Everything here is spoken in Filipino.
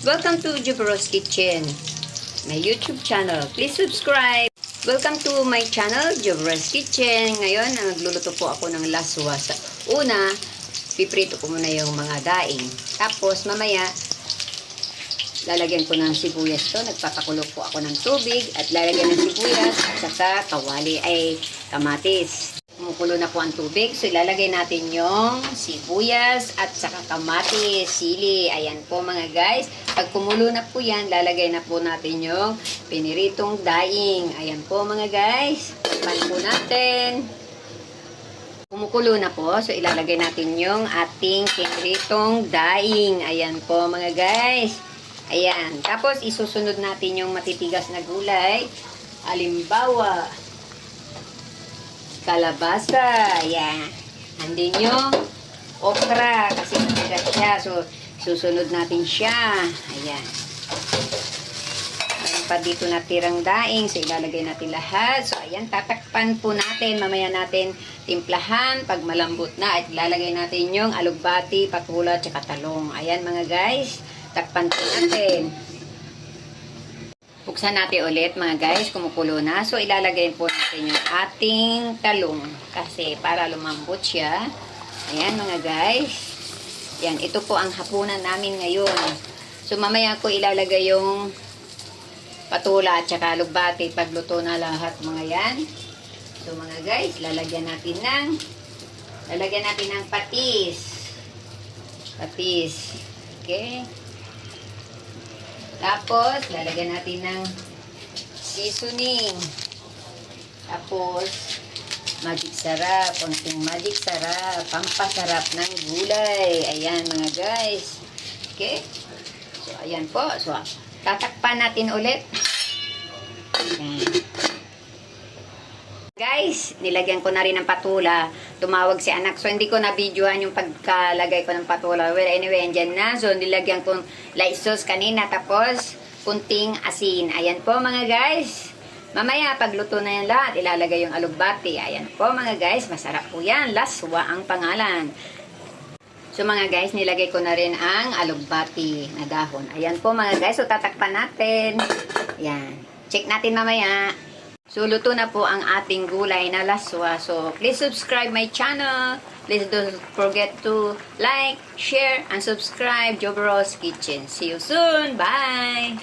to Jubros Kitchen, my YouTube channel. Please subscribe. Welcome to my channel, Jubros Kitchen. Ngayon, nagluluto po ako ng laswa. Sa una, piprito ko muna yung mga daing. Tapos, mamaya, lalagyan ko ng sibuyas to. Nagpapakulo po ako ng tubig at lalagyan ng sibuyas at saka kawali ay kamatis. Kumukulo na po ang tubig. So, ilalagay natin yung sibuyas at saka kamatis, sili. Ayan po mga guys. Pag kumulo na po yan, lalagay na po natin yung piniritong daing. Ayan po mga guys. Pan po natin. Kumukulo na po. So, ilalagay natin yung ating piniritong daing. Ayan po mga guys. Ayan. Tapos, isusunod natin yung matitigas na gulay. Alimbawa, kalabasa. Ayan. Andin yung okra kasi matigas siya. So, susunod natin siya. Ayan. Meron pa dito natirang daing. So, ilalagay natin lahat. So, ayan. Tatakpan po natin. Mamaya natin timplahan. Pag malambot na, at ilalagay natin yung alugbati, patula, tsaka talong. Ayan mga guys. Takpan po natin. Buksan natin ulit mga guys, kumukulo na. So, ilalagay po natin yung ating talong kasi para lumambot siya. Ayan mga guys. Yan, ito po ang hapunan namin ngayon. So, mamaya ko ilalagay yung patula at saka lugbati pagluto na lahat mga yan. So, mga guys, lalagyan natin ng lalagyan natin ng patis. Patis. Okay. Tapos, lalagyan natin ng seasoning. Tapos, magic sarap. Konting magic sarap. Pampasarap ng gulay. Ayan, mga guys. Okay? So, ayan po. So, tatakpan natin ulit. Ayan. Guys, nilagyan ko na rin ng patula. Tumawag si anak. So, hindi ko na-videoan yung pagkalagay ko ng patula. Well, anyway, andyan na. So, nilagyan ko light sauce kanina. Tapos, kunting asin. Ayan po, mga guys. Mamaya, pagluto na yan lahat, ilalagay yung alugbati. Ayan po, mga guys. Masarap po yan. Laswa ang pangalan. So, mga guys, nilagay ko na rin ang alugbati na dahon. Ayan po, mga guys. So, tatakpan natin. Ayan. Check natin mamaya. So, luto na po ang ating gulay na laswa. So, please subscribe my channel. Please don't forget to like, share, and subscribe Joberos Kitchen. See you soon. Bye!